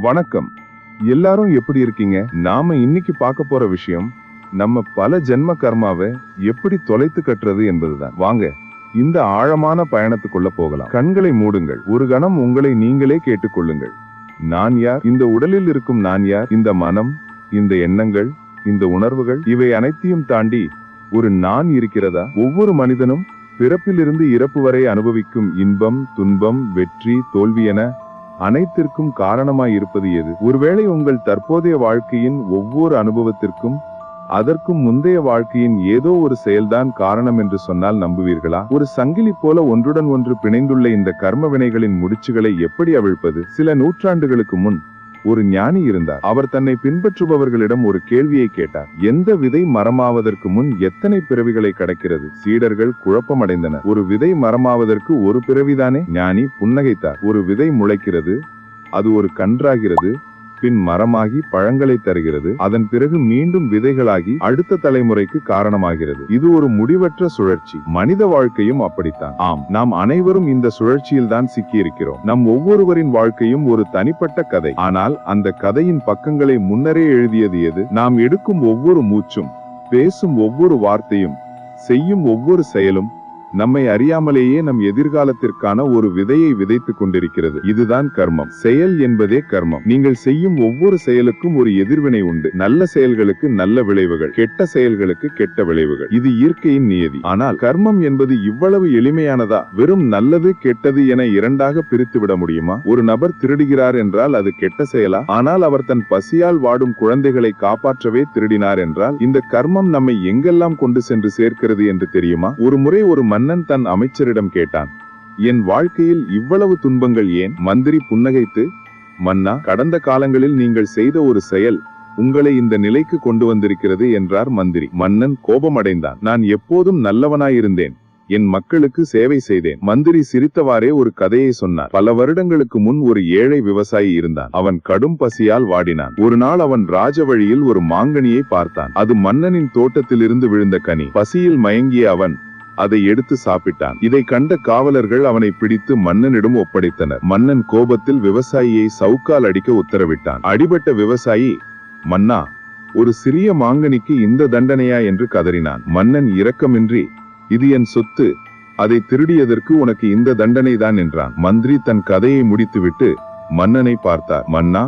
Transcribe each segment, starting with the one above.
வணக்கம். எல்லாரும் எப்படி இருக்கீங்க? நாம இன்னைக்கு பார்க்க போற விஷயம் நம்ம பல ஜென்ம கர்மாவை எப்படி தொலைத்து கட்டுறது என்பதுதான். வாங்க இந்த ஆழமான பயணத்துக்குள்ள போகலாம். கண்களை மூடுங்கள். ஒரு கணம் உங்களை நீங்களே கேட்டுக்கொள்ளுங்கள். நான் யார்? இந்த உடலில் இருக்கும் நான் யார்? இந்த மனம் இந்த எண்ணங்கள் இந்த உணர்வுகள் இவை அனைத்தையும் தாண்டி ஒரு நான் இருக்கிறதா? ஒவ்வொரு மனிதனும் பிறப்பிலிருந்து இறப்பு வரை அனுபவிக்கும் இன்பம் துன்பம் வெற்றி தோல்வி என அனைத்திற்கும் காரணமாய் இருப்பது எது? ஒருவேளை உங்கள் தற்போதைய வாழ்க்கையின் ஒவ்வொரு அனுபவத்திற்கும் அதற்கும் முந்தைய வாழ்க்கையின் ஏதோ ஒரு செயல்தான் காரணம் என்று சொன்னால் நம்புவீர்களா? ஒரு சங்கிலி போல ஒன்றுடன் ஒன்று பிணைந்துள்ள இந்த கர்ம வினைகளின் முடிச்சுகளை எப்படி அவிழ்ப்பது? சில நூற்றாண்டுகளுக்கு முன் ஒரு ஞானி இருந்தார். அவர் தன்னை பின்பற்றுபவர்களிடம் ஒரு கேள்வியை கேட்டார். எந்த விதை மரமாவதற்கு முன் எத்தனை பிறவிகளை கடக்கிறது? சீடர்கள் குழப்பமடைந்தனர் ஒரு விதை மரமாவதற்கு ஒரு பிறவிதானே? ஞானி புன்னகைத்தார். ஒரு விதை முளைக்கிறது அது ஒரு கன்றாகிறது பின் மரமாகி பழங்களை தருகிறது. அதன் பிறகு மீண்டும் விதைகளாகி அடுத்த தலைமுறைக்கு காரணமாகிறது. இது ஒரு முடிவற்ற சுழற்சி. மனித வாழ்க்கையும் அப்படித்தான். ஆம் நாம் அனைவரும் இந்த சுழற்சியில் தான் சிக்கியிருக்கிறோம். நம் ஒவ்வொருவரின் வாழ்க்கையும் ஒரு தனிப்பட்ட கதை. ஆனால் அந்த கதையின் பக்கங்களை முன்னரே எழுதியது எது? நாம் எடுக்கும் ஒவ்வொரு மூச்சும் பேசும் ஒவ்வொரு வார்த்தையும் செய்யும் ஒவ்வொரு செயலும் நம்மை அறியாமலேயே நம் எதிர்காலத்திற்கான ஒரு விதையை விதைத்துக் கொண்டிருக்கிறது. இதுதான் கர்மம். செயல் என்பதே கர்மம். நீங்கள் செய்யும் ஒவ்வொரு செயலுக்கும் ஒரு எதிர்வினை உண்டு. நல்ல செயல்களுக்கு நல்ல விளைவுகள் கெட்ட செயல்களுக்கு கெட்ட விளைவுகள். இது இயற்கையின் நியதி. ஆனால் கர்மம் என்பது இவ்வளவு எளிமையானதா? வெறும் நல்லது கெட்டது என இரண்டாக பிரித்து விட முடியுமா? ஒரு நபர் திருடுகிறார் என்றால் அது கெட்ட செயலா? ஆனால் அவர் தன் பசியால் வாடும் குழந்தைகளை காப்பாற்றவே திருடினார் என்றால் இந்த கர்மம் நம்மை எங்கெல்லாம் கொண்டு சென்று சேர்க்கிறது என்று தெரியுமா? ஒரு முறை ஒரு மன மன்னன் தன் அமைச்சரிடம் கேட்டான் என் வாழ்க்கையில் இவ்வளவு துன்பங்கள் ஏன்? மந்திரி புன்னகைத்து மன்னா கடந்த காலங்களில் நீங்கள் செய்த ஒரு செயல் உங்களை இந்த நிலைக்கு கொண்டு வந்திருக்கிறது என்றார் மந்திரி. மன்னன் கோபமடைந்தான் நான் எப்போதும் நல்லவனாயிருந்தேன் என் மக்களுக்கு சேவை செய்தேன். மந்திரி சிரித்தவாறே ஒரு கதையை சொன்னார். பல வருடங்களுக்கு முன் ஒரு ஏழை விவசாயி இருந்தான். அவன் கடும் பசியால் வாடினான். ஒரு நாள் அவன் ராஜ வழியில் ஒரு மாங்கனியை பார்த்தான். அது மன்னனின் தோட்டத்திலிருந்து விழுந்த கனி. பசியில் மயங்கிய அவன் அதை எடுத்து சாப்பிட்டான். இதை கண்ட காவலர்கள் அவனை பிடித்து மன்னனிடம் ஒப்படைத்தனர். மன்னன் கோபத்தில் விவசாயியை சவுக்கால் அடிக்க உத்தரவிட்டான். அடிபட்ட விவசாயி மன்னா ஒரு சிறிய மாங்கனிக்கு இந்த தண்டனையா? என்று கதறினான். மன்னன் இரக்கமின்றி இது என் சொத்து. அதை திருடியதற்கு உனக்கு இந்த தண்டனை தான் என்றான். மந்திரி தன் கதையை முடித்துவிட்டு மன்னனை பார்த்தார். மன்னா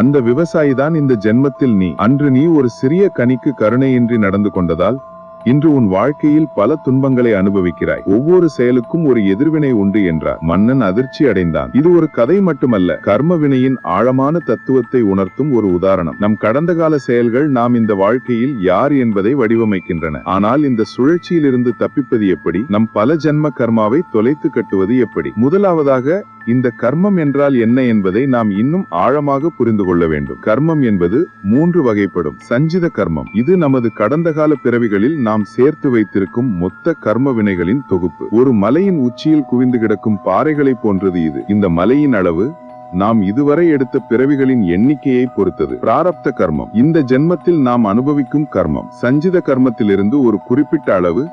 அந்த விவசாயி தான் இந்த ஜென்மத்தில் நீ. அன்று நீ ஒரு சிறிய கனிக்கு கருணையின்றி நடந்து கொண்டதால் இன்று உன் வாழ்க்கையில் பல துன்பங்களை அனுபவிக்கிறாய். ஒவ்வொரு செயலுக்கும் ஒரு எதிர்வினை உண்டு என்றார். மன்னன் அதிர்ச்சி அடைந்தான். இது ஒரு கதை மட்டுமல்ல. கர்ம வினையின் ஆழமான தத்துவத்தை உணர்த்தும் ஒரு உதாரணம். நம் கடந்த கால செயல்கள் நாம் இந்த வாழ்க்கையில் யார் என்பதை வடிவமைக்கின்றன. ஆனால் இந்த சுழற்சியில் இருந்து தப்பிப்பது எப்படி? நம் பல ஜென்ம கர்மாவை தொலைத்து கட்டுவது எப்படி? முதலாவதாக இந்த கர்மம் என்றால் என்ன என்பதை நாம் இன்னும் ஆழமாக புரிந்து கொள்ள வேண்டும். கர்மம் என்பது மூன்று வகைப்படும். சஞ்சித கர்மம். இது நமது கடந்த கால பிறவிகளில் நாம் சேர்த்து வைத்திருக்கும் மொத்த கர்ம வினைகளின் தொகுப்பு. ஒரு மலையின் உச்சியில் குவிந்து கிடக்கும் பாறைகளை போன்றது இது. இந்த மலையின் அளவு நாம் இதுவரை எடுத்த பிறவிகளின் எண்ணிக்கையை பொறுத்தது. பிராரப்த கர்மம். இந்த ஜென்மத்தில் நாம் அனுபவிக்கும் கர்மம். சஞ்சித கர்மத்திலிருந்து ஒரு குறிப்பிட்ட அளவு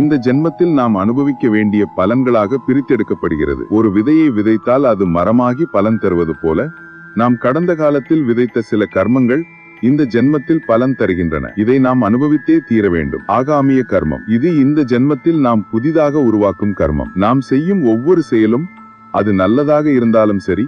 இந்த ஜென்மத்தில் நாம் அனுபவிக்க வேண்டிய பலன்களாக பிரித்தெடுக்கப்படுகிறது. ஒரு விதையை விதைத்தால் அது மரமாகி பலன் தருவது போல நாம் கடந்த காலத்தில் விதைத்த சில கர்மங்கள் இந்த ஜென்மத்தில் பலன் தருகின்றன. இதை நாம் அனுபவித்தே தீர வேண்டும். ஆகாமிய கர்மம். இது இந்த ஜென்மத்தில் நாம் புதிதாக உருவாக்கும் கர்மம். நாம் செய்யும் ஒவ்வொரு செயலும் அது நல்லதாக இருந்தாலும் சரி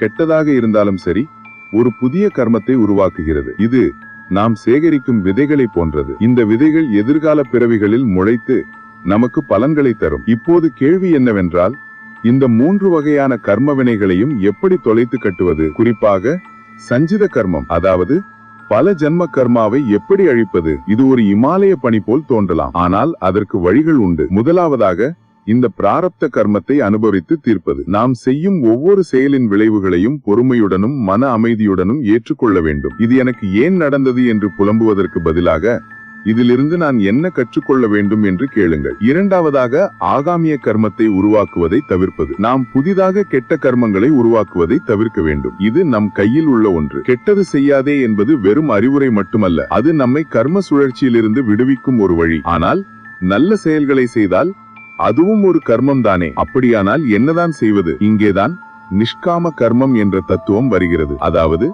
கெட்டதாக இருந்தாலும் சரி ஒரு புதிய கர்மத்தை உருவாக்குகிறது. இது நாம் சேகரிக்கும் விதைகளை போன்றது. இந்த விதைகள் எதிர்கால பிறவிகளில் முளைத்து நமக்கு பலன்களை தரும். இப்போது கேள்வி என்னவென்றால் இந்த மூன்று வகையான கர்ம வினைகளையும் எப்படி தொலைத்து கட்டுவது? குறிப்பாக சஞ்சித கர்மம் அதாவது பல ஜென்ம கர்மாவை எப்படி அழிப்பது? இது ஒரு இமாலய பணி போல் தோன்றலாம். ஆனால் அதற்கு வழிகள் உண்டு. முதலாவதாக இந்த பிராரப்த கர்மத்தை அனுபவித்து தீர்ப்பது. நாம் செய்யும் ஒவ்வொரு செயலின் விளைவுகளையும் பொறுமையுடனும் மன அமைதியுடனும் ஏற்றுக்கொள்ள வேண்டும். இது எனக்கு ஏன் நடந்தது என்று புலம்புவதற்கு பதிலாக இதிலிருந்து நான் என்ன கற்றுக்கொள்ள வேண்டும் என்று கேளுங்கள். இரண்டாவதாக ஆகாமிய கர்மத்தை உருவாக்குவதை தவிர்ப்பது. நாம் புதிதாக கெட்ட கர்மங்களை உருவாக்குவதை தவிர்க்க வேண்டும். இது நம் கையில் உள்ள ஒன்று. கெட்டது செய்யாதே என்பது வெறும் அறிவுரை மட்டுமல்ல. அது நம்மை கர்ம சுழற்சியிலிருந்து விடுவிக்கும் ஒரு வழி. ஆனால் நல்ல செயல்களை செய்தால் அதுவும் ஒரு கர்மம் தானே அப்படியானால் என்னதான் செய்வது? இங்கேதான் நிஷ்காம கர்மம் என்ற தத்துவம் வருகிறது. அதாவது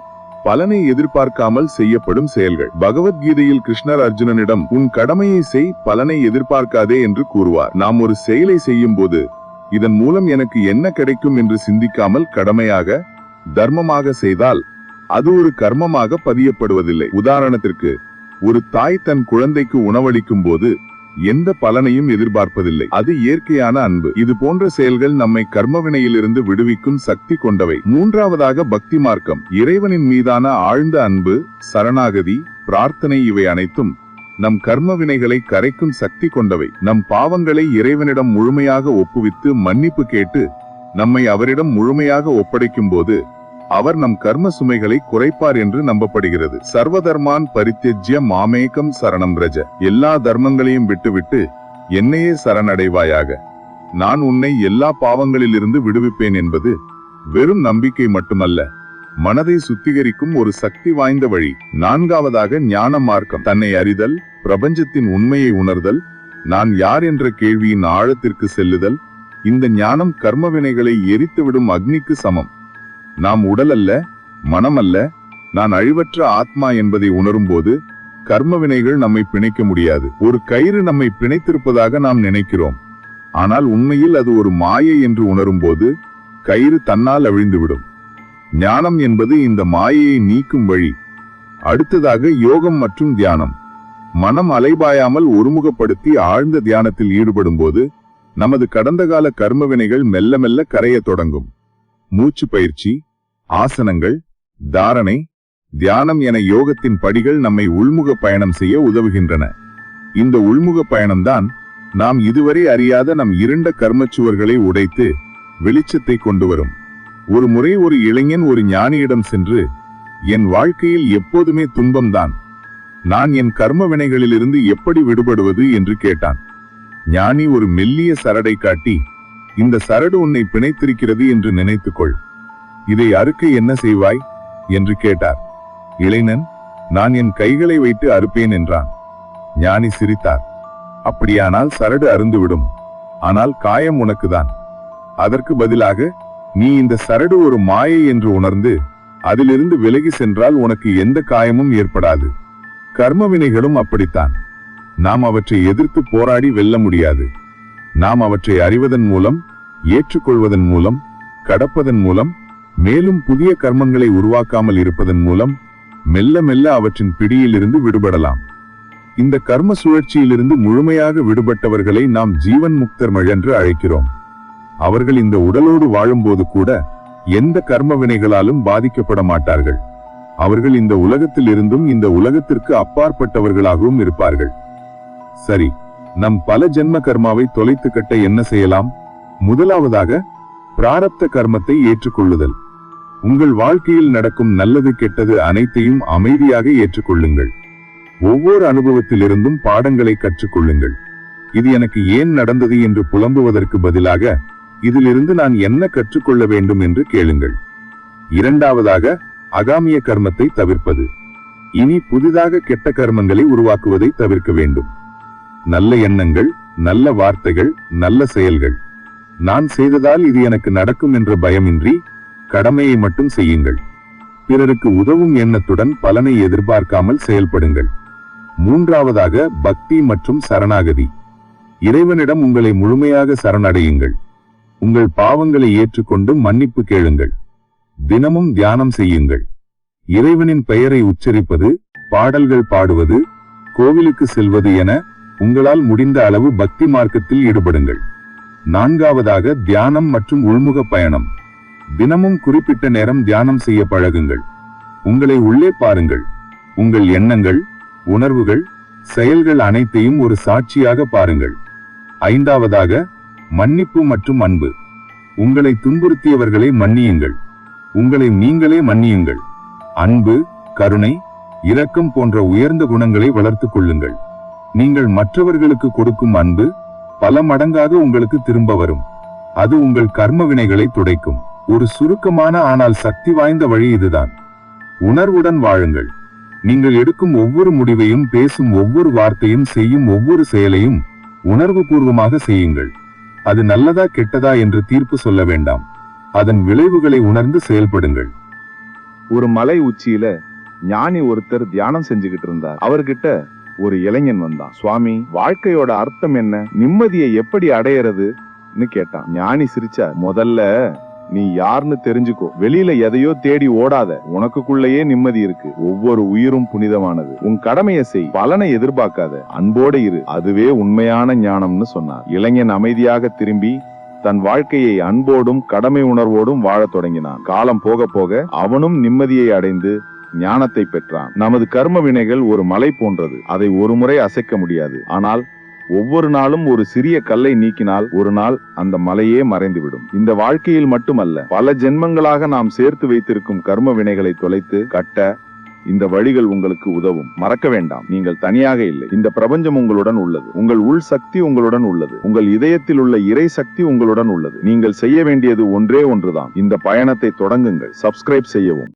பலனை எதிர்பார்க்காமல் செய்யப்படும் செயல்கள். பகவத்கீதையில் கிருஷ்ணர் அர்ஜுனனிடம் உன் கடமையை செய் பலனை எதிர்பார்க்காதே என்று கூறுவார். நாம் ஒரு செயலை செய்யும் போது இதன் மூலம் எனக்கு என்ன கிடைக்கும் என்று சிந்திக்காமல் கடமையாக தர்மமாக செய்தால் அது ஒரு கர்மமாக பதியப்படுவதில்லை. உதாரணத்திற்கு ஒரு தாய் தன் குழந்தைக்கு உணவளிக்கும் போது எந்த பலனையும் எதிர்பார்ப்பதில்லை. அது இயற்கையான அன்பு. இது போன்ற செயல்கள் நம்மை கர்மவினையிலிருந்து விடுவிக்கும் சக்தி கொண்டவை. மூன்றாவதாக பக்தி மார்க்கம். இறைவனின் மீதான ஆழ்ந்த அன்பு சரணாகதி பிரார்த்தனை இவை அனைத்தும் நம் கர்ம வினைகளை கரைக்கும் சக்தி கொண்டவை. நம் பாவங்களை இறைவனிடம் முழுமையாக ஒப்புவித்து மன்னிப்பு கேட்டு நம்மை அவரிடம் முழுமையாக ஒப்படைக்கும் போது அவர் நம் கர்ம சுமைகளை குறைப்பார் என்று நம்பப்படுகிறது. சர்வதர்மான் பரித்தெஜ்ய மாமேகம் சரணம் ரஜ. எல்லா தர்மங்களையும் விட்டுவிட்டு என்னையே சரணடைவாயாக. நான் உன்னை எல்லா பாவங்களிலிருந்து விடுவிப்பேன் என்பது வெறும் நம்பிக்கை மட்டுமல்ல. மனதை சுத்திகரிக்கும் ஒரு சக்தி வாய்ந்த வழி. நான்காவதாக ஞான மார்க்கம். தன்னை அறிதல் பிரபஞ்சத்தின் உண்மையை உணர்தல் நான் யார் என்ற கேள்வியின் ஆழத்திற்கு செல்லுதல் இந்த ஞானம் கர்ம வினைகளை எரித்துவிடும் அக்னிக்கு சமம். நாம் உடல் அல்ல மனம் அல்ல நான் அழிவற்ற ஆத்மா என்பதை உணரும்போது கர்ம வினைகள் நம்மை பிணைக்க முடியாது. ஒரு கயிறு நம்மை பிணைத்திருப்பதாக நாம் நினைக்கிறோம். ஆனால் உண்மையில் அது ஒரு மாயை என்று உணரும்போது கயிறு தன்னால் அவிழ்ந்துவிடும் ஞானம் என்பது இந்த மாயையை நீக்கும் வழி. அடுத்ததாக யோகம் மற்றும் தியானம். மனம் அலைபாயாமல் ஒருமுகப்படுத்தி ஆழ்ந்த தியானத்தில் ஈடுபடும் போது நமது கடந்த கால கர்ம வினைகள் மெல்ல மெல்ல கரையத் தொடங்கும். மூச்சு பயிற்சி ஆசனங்கள் தாரணை தியானம் என யோகத்தின் படிகள் நம்மை உள்முக பயணம் செய்ய உதவுகின்றன. இந்த உள்முக பயணம்தான் நாம் இதுவரை அறியாத நம் இருண்ட கர்மச்சுவர்களை உடைத்து வெளிச்சத்தை கொண்டு வரும். ஒரு முறை ஒரு இளைஞன் ஒரு ஞானியிடம் சென்று என் வாழ்க்கையில் எப்போதுமே துன்பம்தான். நான் என் கர்ம வினைகளிலிருந்து எப்படி விடுபடுவது? என்று கேட்டான். ஞானி ஒரு மெல்லிய சரடை காட்டி இந்த சரடு உன்னை பிணைத்திருக்கிறது என்று நினைத்துக்கொள். இதை அறுக்க என்ன செய்வாய்? என்று கேட்டார். இளைஞன் நான் என் கைகளை வைத்து அறுப்பேன் என்றான். ஞானி சிரித்தார். அப்படியானால் சரடு அருந்துவிடும் ஆனால் காயம் உனக்குதான். அதற்கு பதிலாக நீ இந்த சரடு ஒரு மாயை என்று உணர்ந்து அதிலிருந்து விலகி சென்றால் உனக்கு எந்த காயமும் ஏற்படாது. கர்ம வினைகளும் அப்படித்தான். நாம் அவற்றை எதிர்த்து போராடி வெல்ல முடியாது. நாம் அவற்றை அறிவதன் மூலம் ஏற்றுக்கொள்வதன் மூலம் கடப்பதன் மூலம் மேலும் புதிய கர்மங்களை உருவாக்காமல் இருப்பதன் மூலம் மெல்ல மெல்ல அவற்றின் பிடியிலிருந்து விடுபடலாம். இந்த கர்ம சுழற்சியிலிருந்து முழுமையாக விடுபட்டவர்களை நாம் ஜீவன் முக்தர் என்று அழைக்கிறோம். அவர்கள் இந்த உடலோடு வாழும்போது கூட எந்த கர்ம வினைகளாலும் பாதிக்கப்பட மாட்டார்கள். அவர்கள் இந்த உலகத்தில் இருந்தும் இந்த உலகத்திற்கு அப்பாற்பட்டவர்களாகவும் இருப்பார்கள். சரி நம் பல ஜென்ம கர்மாவை தொலைத்து கட்ட என்ன செய்யலாம்? முதலாவதாக பிராரப்த கர்மத்தை ஏற்றுக்கொள்ளுதல். உங்கள் வாழ்க்கையில் நடக்கும் நல்லது கெட்டது அனைத்தையும் அமைதியாக ஏற்றுக்கொள்ளுங்கள். ஒவ்வொரு அனுபவத்திலிருந்தும் பாடங்களை கற்றுக்கொள்ளுங்கள். இது எனக்கு ஏன் நடந்தது என்று புலம்புவதற்கு பதிலாக இதிலிருந்து நான் என்ன கற்றுக்கொள்ள வேண்டும் என்று கேளுங்கள். இரண்டாவதாக அகாமிய கர்மத்தை தவிர்ப்பது. இனி புதிதாக கெட்ட கர்மங்களை உருவாக்குவதை தவிர்க்க வேண்டும். நல்ல எண்ணங்கள் நல்ல வார்த்தைகள் நல்ல செயல்கள். நான் செய்ததால் இது எனக்கு நடக்கும் என்ற பயமின்றி கடமையை மட்டும் செய்யுங்கள். பிறருக்கு உதவும் எண்ணத்துடன் பலனை எதிர்பார்க்காமல் செயல்படுங்கள். மூன்றாவதாக பக்தி மற்றும் சரணாகதி. இறைவனிடம் உங்களை முழுமையாக சரணடையுங்கள். உங்கள் பாவங்களை ஏற்றுக்கொண்டு மன்னிப்பு கேளுங்கள். தினமும் தியானம் செய்யுங்கள். இறைவனின் பெயரை உச்சரிப்பது பாடல்கள் பாடுவது கோவிலுக்கு செல்வது என உங்களால் முடிந்த அளவு பக்தி மார்க்கத்தில் ஈடுபடுங்கள். நான்காவதாக தியானம் மற்றும் உள்முக பயணம். தினமும் குறிப்பிட்ட நேரம் தியானம் செய்ய பழகுங்கள். உங்களை உள்ளே பாருங்கள். உங்கள் எண்ணங்கள் உணர்வுகள் செயல்கள் அனைத்தையும் ஒரு சாட்சியாக பாருங்கள். ஐந்தாவதாக மன்னிப்பு மற்றும் அன்பு. உங்களை துன்புறுத்தியவர்களை மன்னியுங்கள். உங்களை நீங்களே மன்னியுங்கள். அன்பு கருணை இரக்கம் போன்ற உயர்ந்த குணங்களை வளர்த்துக் கொள்ளுங்கள். நீங்கள் மற்றவர்களுக்கு கொடுக்கும் அன்பு பல மடங்காக உங்களுக்கு திரும்ப வரும். அது உங்கள் கர்ம வினைகளை துடைக்கும். ஒரு சுருக்கமான ஆனால் சக்தி வாய்ந்த வழி இதுதான். உணர்வுடன் வாழுங்கள். நீங்கள் எடுக்கும் ஒவ்வொரு முடிவையும் பேசும் ஒவ்வொரு வார்த்தையும் செய்யும் ஒவ்வொரு செயலையும் உணர்வு பூர்வமாக செய்யுங்கள். அது நல்லதா கெட்டதா என்று தீர்ப்பு சொல்ல வேண்டாம். அதன் விளைவுகளை உணர்ந்து செயல்படுங்கள். ஒரு மலை உச்சியில ஞானி ஒருத்தர் தியானம் செஞ்சுக்கிட்டு இருந்தார். அவர்கிட்ட ஒரு இளைஞன் வந்தான். சுவாமி வாழ்க்கையோட அர்த்தம் என்ன? நிம்மதியை எப்படி அடையறதுன்னு கேட்டான். ஞானி சிரிச்சார் முதல்ல நீ யாருன்னு தெரிஞ்சுக்கோ. வெளியில எதையோ தேடி ஓடாத. உனக்குள்ளேயே நிம்மதி இருக்கு. ஒவ்வொரு உயிரும் புனிதமானது. உன் கடமையை செய். பலனை எதிர்பார்க்காத. அன்போட இரு. அதுவே உண்மையான ஞானம்னு சொன்னார் இளைஞன் அமைதியாக திரும்பி தன் வாழ்க்கையை அன்போடும் கடமை உணர்வோடும் வாழத் தொடங்கினான். காலம் போக போக அவனும் நிம்மதியை அடைந்து ஞானத்தை பெற்றான். நமது கர்ம வினைகள் ஒரு மலை போன்றது. அதை ஒரு முறை அசைக்க முடியாது. ஆனால் ஒவ்வொரு நாளும் ஒரு சிறிய கல்லை நீக்கினால் ஒரு நாள் அந்த மலையே மறைந்துவிடும். இந்த வாழ்க்கையில் மட்டுமல்ல பல ஜென்மங்களாக நாம் சேர்த்து வைத்திருக்கும் கர்ம வினைகளை தொலைத்து கட்ட இந்த வழிகள் உங்களுக்கு உதவும். மறக்க வேண்டாம் நீங்கள் தனியாக இல்லை. இந்த பிரபஞ்சம் உங்களுடன் உள்ளது. உங்கள் உள் சக்தி உங்களுடன் உள்ளது. உங்கள் இதயத்தில் உள்ள இறை சக்தி உங்களுடன் உள்ளது. நீங்கள் செய்ய வேண்டியது ஒன்றே ஒன்றுதான். இந்த பயணத்தை தொடங்குங்கள். சப்ஸ்கிரைப் செய்யவும்.